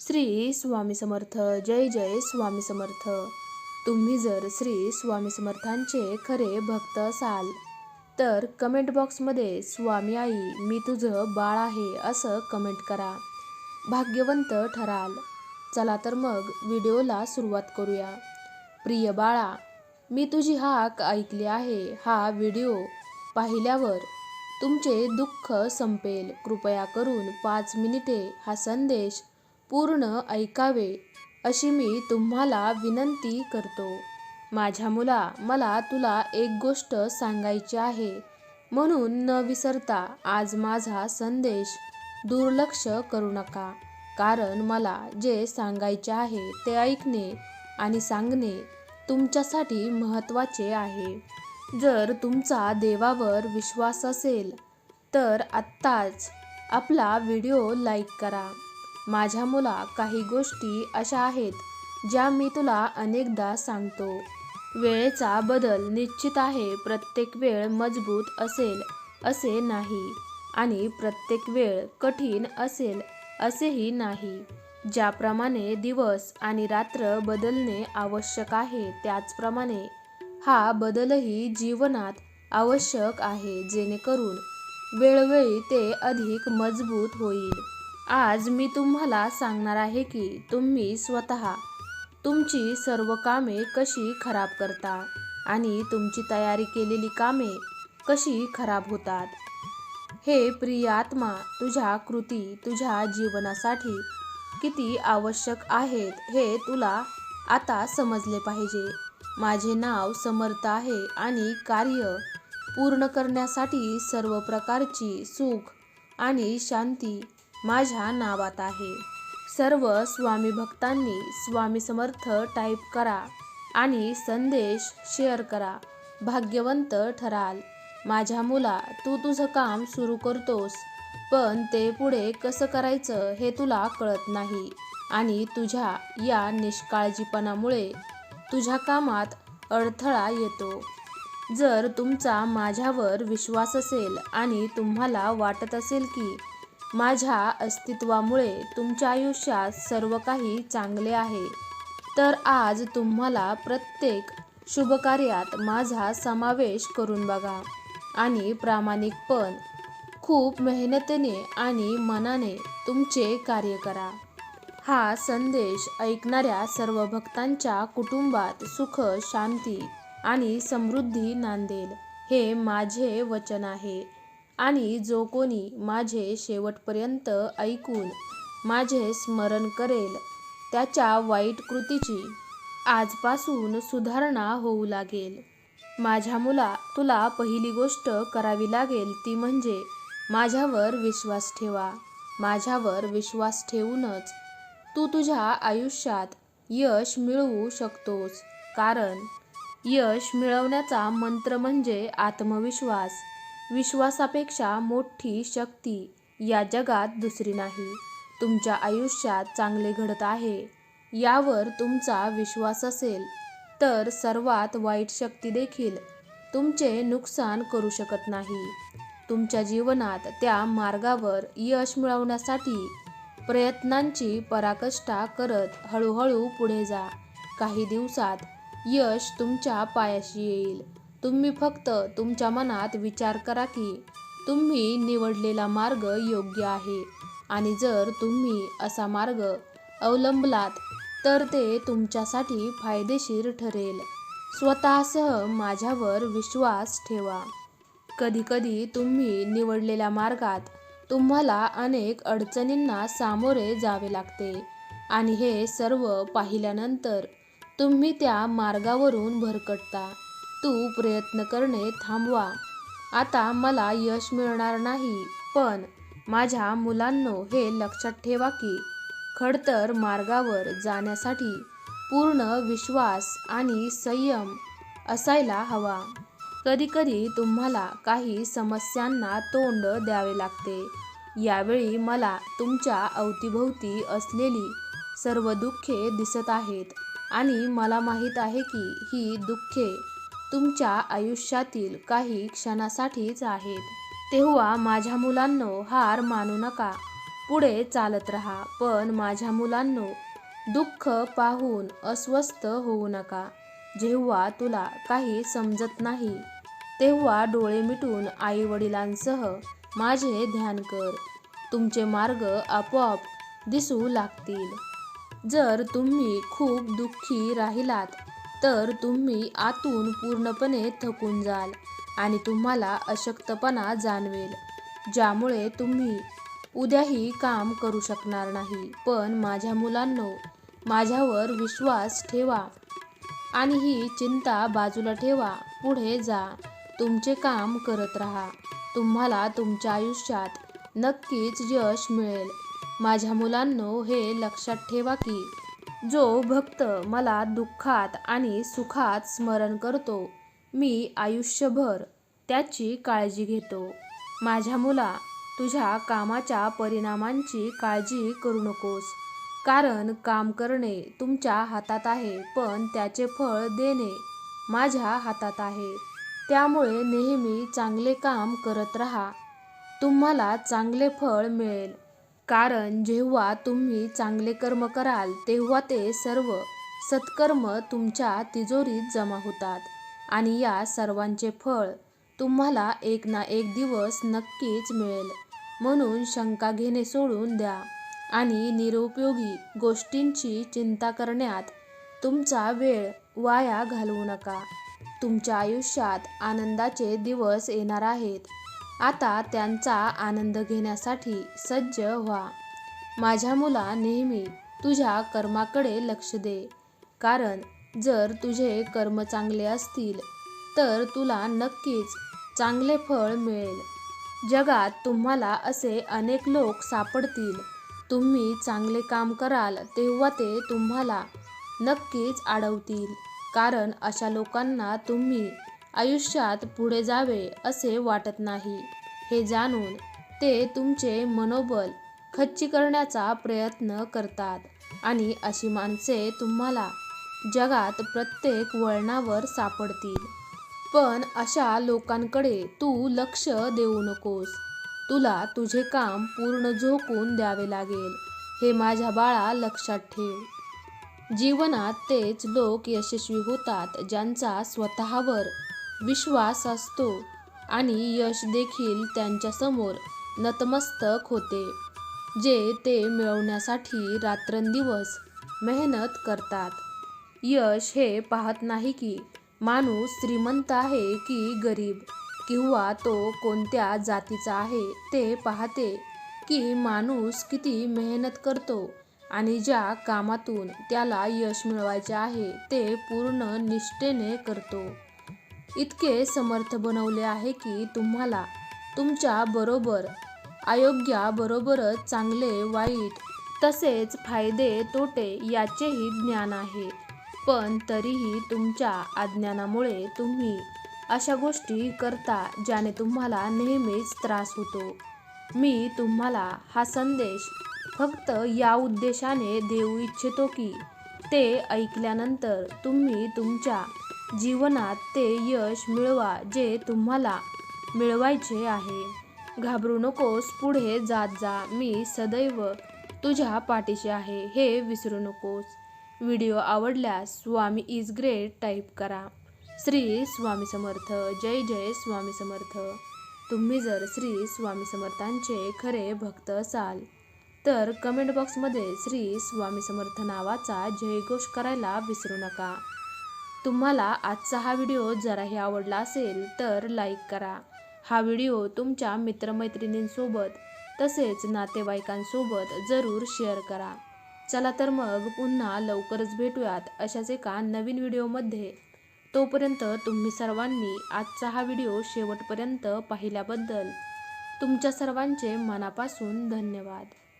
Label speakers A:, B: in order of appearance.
A: श्री स्वामी समर्थ जय जय स्वामी समर्थ. तुम्ही जर श्री स्वामी समर्थांचे खरे भक्त असाल तर कमेंट बॉक्समध्ये स्वामी आई मी तुझं बाळ आहे असं कमेंट करा. भाग्यवंत ठराल. चला तर मग व्हिडिओला सुरुवात करूया. प्रिय बाळा मी तुझी हाक ऐकली आहे. हा व्हिडिओ पाहिल्यावर तुमचे दुःख संपेल. कृपया करून पाच मिनिटे हा संदेश पूर्ण ऐकावे अशी मी तुम्हाला विनंती करतो. माझ्या मुला मला तुला एक गोष्ट सांगायची आहे. म्हणून न विसरता आज माझा संदेश दुर्लक्ष करू नका. कारण मला जे सांगायचे आहे ते ऐकणे आणि सांगणे तुमच्यासाठी महत्त्वाचे आहे. जर तुमचा देवावर विश्वास असेल तर आत्ताच आपला व्हिडिओ लाईक करा. माझ्या मुला काही गोष्टी अशा आहेत ज्या मी तुला अनेकदा सांगतो. वेळेचा बदल निश्चित आहे प्रत्येक वेळ मजबूत असेल असे नाही. आणि प्रत्येक वेळ कठीण असेल असेही नाही. ज्याप्रमाणे दिवस आणि रात्र बदलणे आवश्यक आहे त्याचप्रमाणे हा बदलही जीवनात आवश्यक आहे जेणेकरून वेळोवेळी ते अधिक मजबूत होईल. आज मी तुम्हाला सांगणार आहे की तुम्ही स्वतः तुमची सर्व कामे कशी खराब करता आणि तुमची तयारी केलेली कामे कशी खराब होतात. हे प्रिय आत्मा तुझ्या कृती तुझ्या जीवनासाठी किती आवश्यक आहेत हे तुला आता समजले पाहिजे. माझे नाव समर्थ आहे आणि कार्य पूर्ण करण्यासाठी सर्व प्रकारची सुख आणि शांती माझ्या नावात आहे. सर्व स्वामी भक्तांनी स्वामी समर्थ टाईप करा आणि संदेश शेअर करा. भाग्यवंत ठराल. माझ्या मुला तू तुझं काम सुरू करतोस पण ते पुढे कसं करायचं हे तुला कळत नाही. आणि तुझ्या या निष्काळजीपणामुळे तुझ्या कामात अडथळा येतो. जर तुमचा माझ्यावर विश्वास असेल आणि तुम्हाला वाटत असेल की माझ्या अस्तित्वामुळे तुमच्या आयुष्यात सर्व काही चांगले आहे. तर आज तुम्हाला प्रत्येक शुभकार्यात माझा समावेश करून बघा. आणि प्रामाणिकपण खूप मेहनतीने आणि मनाने तुमचे कार्य करा. हा संदेश ऐकणाऱ्या सर्व भक्तांच्या कुटुंबात सुख शांती आणि समृद्धी नांदेल हे माझे वचन आहे. आणि जो कोणी माझे शेवटपर्यंत ऐकून माझे स्मरण करेल त्याच्या वाईट कृतीची आजपासून सुधारणा होऊ लागेल. माझ्या मुला तुला पहिली गोष्ट करावी लागेल ती म्हणजे माझ्यावर विश्वास ठेवा. माझ्यावर विश्वास ठेवूनच तू तुझ्या आयुष्यात यश मिळवू शकतोस. कारण यश मिळवण्याचा मंत्र म्हणजे आत्मविश्वास. विश्वासापेक्षा मोठी शक्ती या जगात दुसरी नाही. तुमच्या आयुष्यात चांगले घडत आहे यावर तुमचा विश्वास असेल तर सर्वात वाईट शक्ती देखील तुमचे नुकसान करू शकत नाही. तुमच्या जीवनात त्या मार्गावर यश मिळवण्यासाठी प्रयत्नांची पराकष्ठा करत हळूहळू पुढे जा. काही दिवसात यश तुमच्या पायाशी येईल. तुम्ही फक्त तुमच्या मनात विचार करा की तुम्ही निवडलेला मार्ग योग्य आहे. आणि जर तुम्ही असा मार्ग अवलंबलात तर ते तुमच्यासाठी फायदेशीर ठरेल. स्वतःसह माझ्यावर विश्वास ठेवा. कधीकधी तुम्ही निवडलेल्या मार्गात तुम्हाला अनेक अडचणींना सामोरे जावे लागते. आणि हे सर्व पाहिल्यानंतर तुम्ही त्या मार्गावरून भरकटता. तू प्रयत्न करणे थांबवा. आता मला यश मिळणार नाही पण माझ्या मुलांनो हे लक्षात ठेवा की खडतर मार्गावर जाण्यासाठी पूर्ण विश्वास आणि संयम असायला हवा. कधीकधी तुम्हाला काही समस्यांना तोंड द्यावे लागते. यावेळी मला तुमच्या अवतीभोवती असलेली सर्व दुःखे दिसत आहेत आणि मला माहीत आहे की ही दुःखे तुमच्या आयुष्यातील काही क्षणासाठीच आहेत. तेव्हा माझ्या मुलांनो हार मानू नका. पुढे चालत राहा पण माझ्या मुलांनो दुःख पाहून अस्वस्थ होऊ नका. जेव्हा तुला काही समजत नाही तेव्हा डोळे मिटून आई वडिलांसह माझे ध्यान कर. तुमचे मार्ग आपोआप दिसू लागतील. जर तुम्ही खूप दुःखी राहिलात तर तुम्ही आतून पूर्णपणे थकून जाल आणि तुम्हाला अशक्तपणा जाणवेल ज्यामुळे तुम्ही उद्याही काम करू शकणार नाही. पण माझ्या मुलांनो माझ्यावर विश्वास ठेवा आणि ही चिंता बाजूला ठेवा. पुढे जा तुमचे काम करत राहा. तुम्हाला तुमच्या आयुष्यात नक्कीच यश मिळेल. माझ्या मुलांनो हे लक्षात ठेवा की जो भक्त मला दुःखात आणि सुखात स्मरण करतो मी आयुष्यभर त्याची काळजी घेतो. माझ्या मुला तुझ्या कामाच्या परिणामांची काळजी करू नकोस कारण काम करणे तुमच्या हातात आहे पण त्याचे फळ देणे माझ्या हातात आहे. त्यामुळे नेहमी चांगले काम करत राहा. तुम्हाला चांगले फळ मिळेल. कारण जेव्हा तुम्ही चांगले कर्म कराल तेव्हा ते सर्व सत्कर्म तुमच्या तिजोरीत जमा होतात. आणि या सर्वांचे फळ तुम्हाला एक ना एक दिवस नक्कीच मिळेल. म्हणून शंका घेणे सोडून द्या. आणि निरुपयोगी गोष्टींची चिंता करण्यात तुमचा वेळ वाया घालवू नका. तुमच्या आयुष्यात आनंदाचे दिवस येणार आहेत. आता त्यांचा आनंद घेण्यासाठी सज्ज व्हा. माझ्या मुला नेहमी तुझ्या कर्माकडे लक्ष दे. कारण जर तुझे कर्म चांगले असतील तर तुला नक्कीच चांगले फळ मिळेल. जगात तुम्हाला असे अनेक लोक सापडतील. तुम्ही चांगले काम कराल तेव्हा ते तुम्हाला नक्कीच अडवतील कारण अशा लोकांना तुम्ही आयुष्यात पुढे जावे असे वाटत नाही. हे जाणून ते तुमचे मनोबल खच्ची करण्याचा प्रयत्न करतात आणि अशी माणसे तुम्हाला जगात प्रत्येक वळणावर सापडतील. पण अशा लोकांकडे तू लक्ष देऊ नकोस. तुला तुझे काम पूर्ण झोकून द्यावे लागेल. हे माझ्या बाळा लक्षात ठेव. जीवनात तेच लोक यशस्वी होतात ज्यांचा स्वतःवर विश्वास असतो आणि यश देखील त्यांच्यासमोर नतमस्तक होते जे ते मिळवण्यासाठी रात्रंदिवस मेहनत करतात. यश हे पाहत नाही की माणूस श्रीमंत आहे की गरीब किंवा तो कोणत्या जातीचा आहे ते पाहते की माणूस किती मेहनत करतो आणि ज्या कामातून त्याला यश मिळवायचे आहे ते पूर्ण निष्ठेने करतो. इतके समर्थ बनवले आहे की तुम्हाला तुमच्या बरोबर अयोग्याबरोबरच चांगले वाईट तसेच फायदे तोटे याचेही ज्ञान आहे. पण तरीही तुमच्या अज्ञानामुळे तुम्ही अशा गोष्टी करता ज्याने तुम्हाला नेहमीच त्रास होतो. मी तुम्हाला हा संदेश फक्त या उद्देशाने देऊ इच्छितो की ते ऐकल्यानंतर तुम्ही तुमच्या जीवनात ते यश मिळवा जे तुम्हाला मिळवायचे आहे. घाबरू नकोस पुढे जात जा. मी सदैव तुझ्या पाठीशी आहे. हे विसरू नकोस. व्हिडिओ आवडल्यास स्वामी इज ग्रेट टाईप करा. श्री स्वामी समर्थ. जय जय स्वामी समर्थ. तुम्ही जर श्री स्वामी समर्थांचे खरे भक्त असाल तर कमेंट बॉक्समध्ये श्री स्वामी समर्थ नावाचा जयघोष करायला विसरू नका. तुम्हाला आजचा हा व्हिडिओ जराही आवडला असेल तर लाईक करा. हा व्हिडिओ तुमच्या मित्रमैत्रिणींसोबत तसेच नातेवाईकांसोबत जरूर शेअर करा. चला तर मग पुन्हा लवकरच भेटूयात अशाच एका नवीन व्हिडिओमध्ये. तोपर्यंत तुम्ही सर्वांनी आजचा हा व्हिडिओ शेवटपर्यंत पाहिल्याबद्दल तुमच्या सर्वांचे मनापासून धन्यवाद.